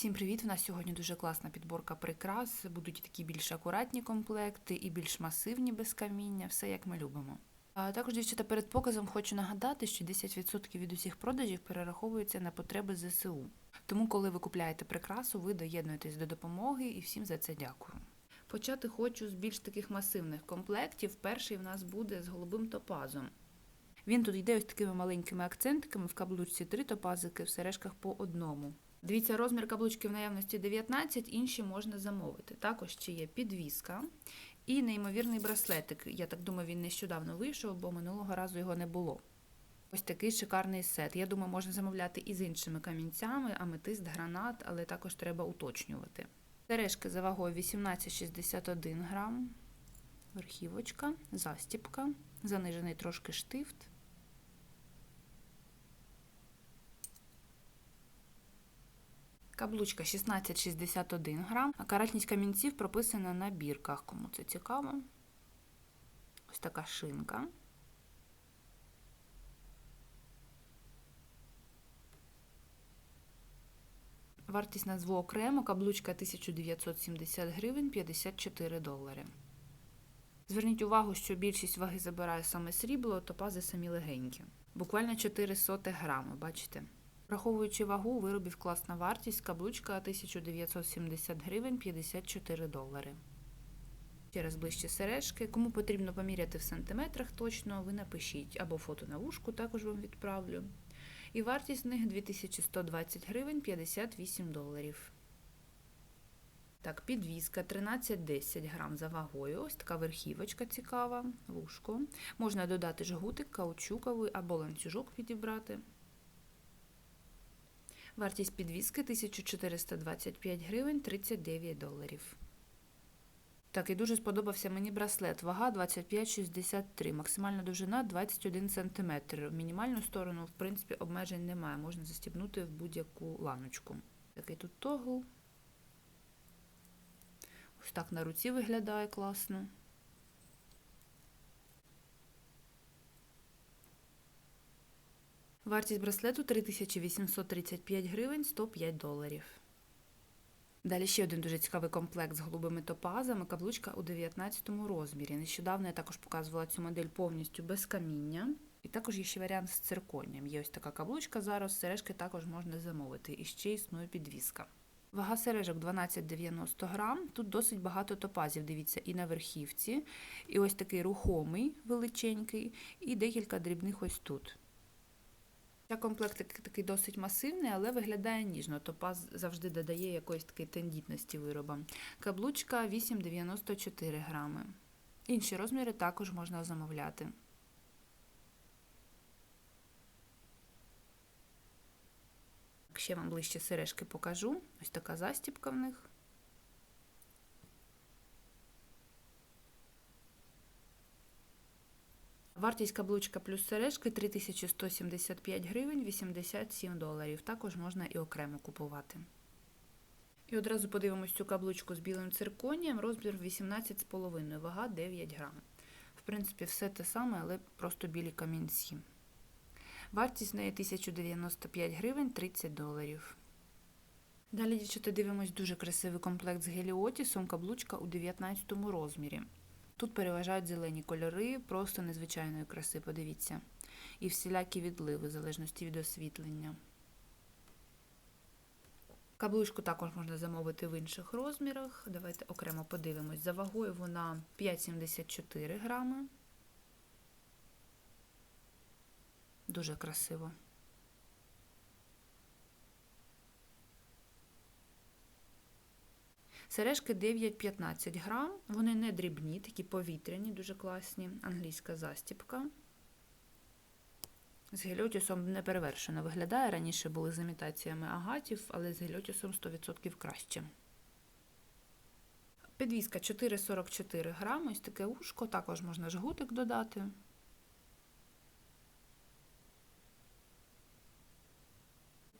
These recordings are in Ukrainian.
Всім привіт! У нас сьогодні дуже класна підборка прикрас. Будуть такі більш акуратні комплекти, і більш масивні без каміння, все як ми любимо. А також, дівчата, перед показом хочу нагадати, що 10% від усіх продажів перераховуються на потреби ЗСУ. Тому, коли ви купляєте прикрасу, ви доєднуєтесь до допомоги і всім за це дякую. Почати хочу з більш таких масивних комплектів. Перший в нас буде з голубим топазом. Він тут йде ось такими маленькими акцентиками, в каблучці три топазики, в сережках по одному. Дивіться, розмір каблучки в наявності 19, інші можна замовити. Також ще є підвіска і неймовірний браслетик. Я так думаю, він нещодавно вийшов, бо минулого разу його не було. Ось такий шикарний сет. Я думаю, можна замовляти і з іншими камінцями, аметист, гранат, але також треба уточнювати. Сережки за вагою 18,61 грам, верхівочка, застіпка, занижений трошки штифт. Каблучка 16,61 грам, а каратність камінців прописана на бірках, кому це цікаво. Ось така шинка. Вартість назву окремо, каблучка 1970 гривень 54 долари. Зверніть увагу, що більшість ваги забирає саме срібло, топази самі легенькі. Буквально 4 соти грами, бачите? Враховуючи вагу, виробів класна вартість, каблучка 1970 гривень 54 долари. Ще раз ближче сережки. Кому потрібно поміряти в сантиметрах точно, ви напишіть або фото на вушку, також вам відправлю. І вартість них 2120 гривень 58 доларів. Так, підвіска 13-10 грам за вагою. Ось така верхівочка цікава, вушко. Можна додати жгутик, каучуковий або ланцюжок підібрати. Вартість підвіски 1425 гривень 39 доларів. Так, і дуже сподобався мені браслет. Вага 25,63, максимальна довжина 21 см. Мінімальну сторону, в принципі, обмежень немає. Можна застібнути в будь-яку ланочку. Такий тут тогл. Ось так на руці виглядає класно. Вартість браслету 3835 гривень 105 доларів. Далі ще один дуже цікавий комплект з голубими топазами, каблучка у 19 розмірі. Нещодавно я також показувала цю модель повністю без каміння. І також є ще варіант з цирконням. Є ось така каблучка зараз, сережки також можна замовити. І ще існує підвіска. Вага сережок 12,90 грам. Тут досить багато топазів, дивіться, і на верхівці, і ось такий рухомий, величенький, і декілька дрібних ось тут. Комплект такий досить масивний, але виглядає ніжно. Топаз завжди додає якоїсь такої тендітності виробам. Каблучка 8,94 грами. Інші розміри також можна замовляти. Ще вам ближче сережки покажу. Ось така застіпка в них. Вартість каблучка плюс сережки 3175 гривень 87 доларів. Також можна і окремо купувати. І одразу подивимось цю каблучку з білим цирконієм, розмір 18,5, вага 9 грам. В принципі, все те саме, але просто білі камінці. Вартість неї 1095 гривень 30 доларів. Далі, дівчата, дивимось дуже красивий комплект з геліотісом, каблучка у 19 розмірі. Тут переважають зелені кольори, просто незвичайної краси, подивіться. І всілякі відливи, в залежності від освітлення. Каблучку також можна замовити в інших розмірах. Давайте окремо подивимось. За вагою вона 5,74 грами. Дуже красиво. Сережки 9-15 грам, вони не дрібні, такі повітряні, дуже класні. Англійська застіпка. З гельотісом не перевершено виглядає. Раніше були з імітаціями агатів, але з гельотісом 100% краще. Підвізка 4,44 грами, ось таке ушко, також можна жгутик додати.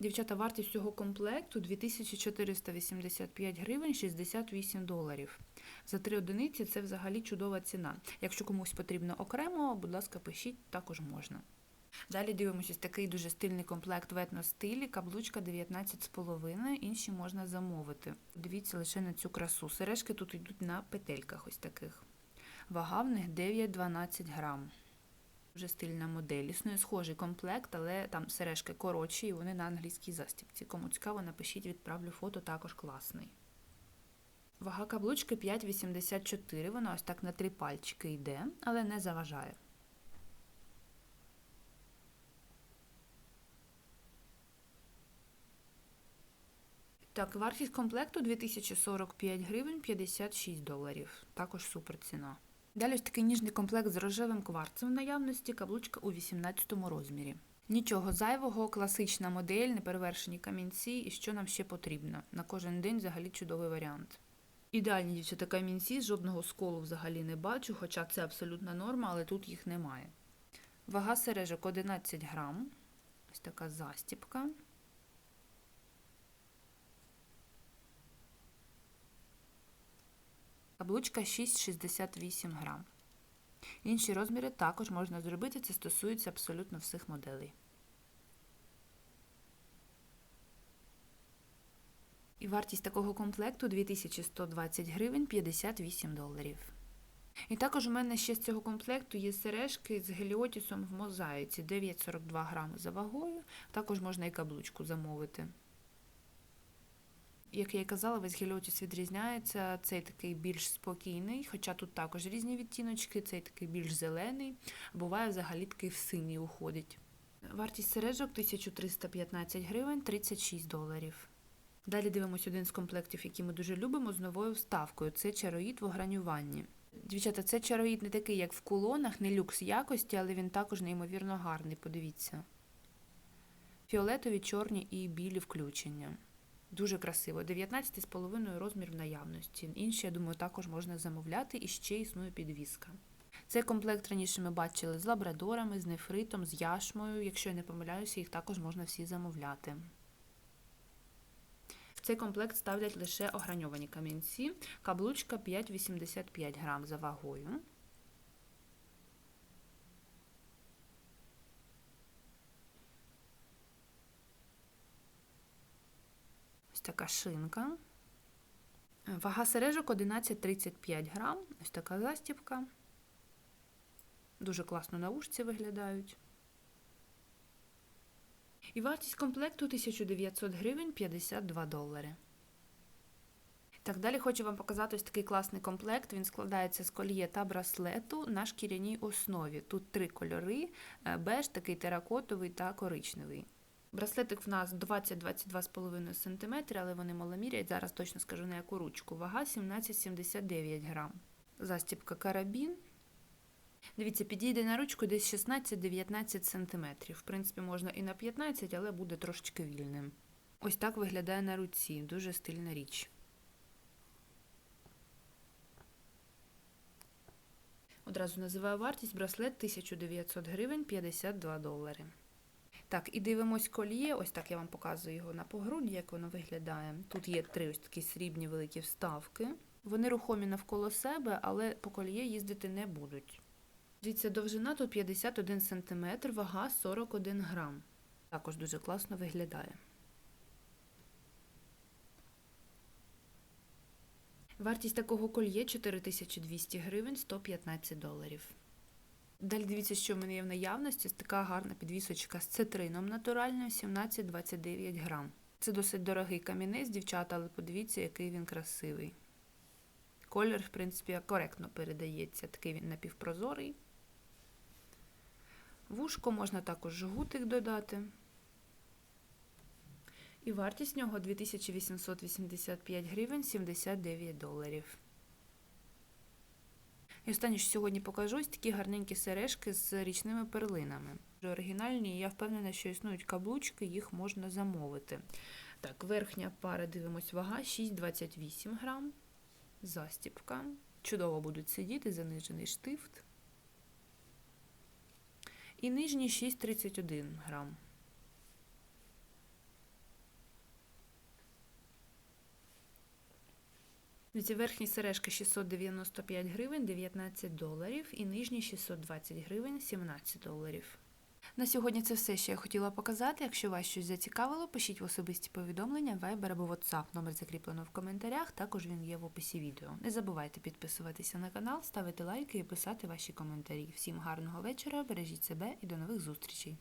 Дівчата, вартість цього комплекту 2485 гривень 68 доларів. За три одиниці це взагалі чудова ціна. Якщо комусь потрібно окремо, будь ласка, пишіть, також можна. Далі дивимося такий дуже стильний комплект в етностилі, каблучка 19,5, інші можна замовити. Дивіться лише на цю красу. Сережки тут йдуть на петельках ось таких. Вага в них 9-12 грам. Дуже стильна модель. Існує схожий комплект, але там сережки коротші і вони на англійській застібці. Кому цікаво, напишіть, відправлю фото, також класний. Вага каблучки 5,84. Вона ось так на три пальчики йде, але не заважає. Так, вартість комплекту 2045 гривень 56 доларів. Також супер ціна. Далі ось такий ніжний комплект з рожевим кварцем в наявності, каблучка у 18 розмірі. Нічого зайвого, класична модель, неперевершені камінці і що нам ще потрібно. На кожен день взагалі чудовий варіант. Ідеальні дівчата камінці, жодного сколу взагалі не бачу, хоча це абсолютна норма, але тут їх немає. Вага сережок 11 грам. Ось така застіпка. Каблучка 6,68 грам. Інші розміри також можна зробити, це стосується абсолютно всіх моделей. І вартість такого комплекту 2120 гривень 58 доларів. І також у мене ще з цього комплекту є сережки з геліотісом в мозаїці 9,42 грами за вагою. Також можна і каблучку замовити. Як я і казала, весь геліотіс відрізняється. Цей такий більш спокійний, хоча тут також різні відтіночки, цей такий більш зелений, буває взагалі такий в синій уходить. Вартість сережок 1315 гривень 36 доларів. Далі дивимося один з комплектів, який ми дуже любимо, з новою вставкою. Це чароїд в огранюванні. Дівчата, це чароїд не такий, як в кулонах, не люкс якості, але він також неймовірно гарний, подивіться. Фіолетові, чорні і білі включення. Дуже красиво. 19,5 розмір в наявності. Інші, я думаю, також можна замовляти і ще існує підвіска. Цей комплект раніше ми бачили з лабрадорами, з нефритом, з яшмою. Якщо я не помиляюся, їх також можна всі замовляти. В цей комплект ставлять лише ограньовані камінці. Каблучка 5,85 грам за вагою. Така шинка. Вага сережок 11,35 грам. Ось така застібка. Дуже класно на ушці виглядають. І вартість комплекту 1900 гривень 52 долари. Так, далі хочу вам показати ось такий класний комплект. Він складається з коліє та браслету на шкіряній основі. Тут три кольори: беж, такий теракотовий та коричневий. Браслетик в нас 20-22,5 см, але вони маломіряють. Зараз точно скажу на яку ручку. Вага 17,79 грам. Застібка карабін. Дивіться, підійде на ручку десь 16-19 см. В принципі, можна і на 15, але буде трошечки вільним. Ось так виглядає на руці. Дуже стильна річ. Одразу називаю вартість браслет 1900 гривень 52 долари. Так, і дивимось коліє. Ось так я вам показую його на погруді, як воно виглядає. Тут є три ось такі срібні великі вставки. Вони рухомі навколо себе, але по коліє їздити не будуть. Дивіться, довжина тут 51 см, вага 41 грам. Також дуже класно виглядає. Вартість такого кольє 4200 гривень 115 доларів. Далі дивіться, що в мене є в наявності. Така гарна підвісочка з цитрином натуральною 17-29 грам. Це досить дорогий камінець, дівчата, але подивіться, який він красивий. Колір, в принципі, коректно передається, такий він напівпрозорий. Вушко можна також жгутик додати. І вартість нього 2885 гривень 79 доларів. І останнє, що сьогодні покажу, ось такі гарненькі сережки з річними перлинами. Оригінальні, я впевнена, що існують каблучки, їх можна замовити. Так, верхня пара, дивимось, вага 6,28 грам. Застіпка. Чудово будуть сидіти, занижений штифт. І нижні 6,31 грам. Ці верхні сережки 695 гривень 19 доларів і нижні 620 гривень 17 доларів. На сьогодні це все, що я хотіла показати. Якщо вас щось зацікавило, пишіть в особисті повідомлення, Viber або WhatsApp. Номер закріплено в коментарях. Також він є в описі відео. Не забувайте підписуватися на канал, ставити лайки і писати ваші коментарі. Всім гарного вечора, бережіть себе і до нових зустрічей.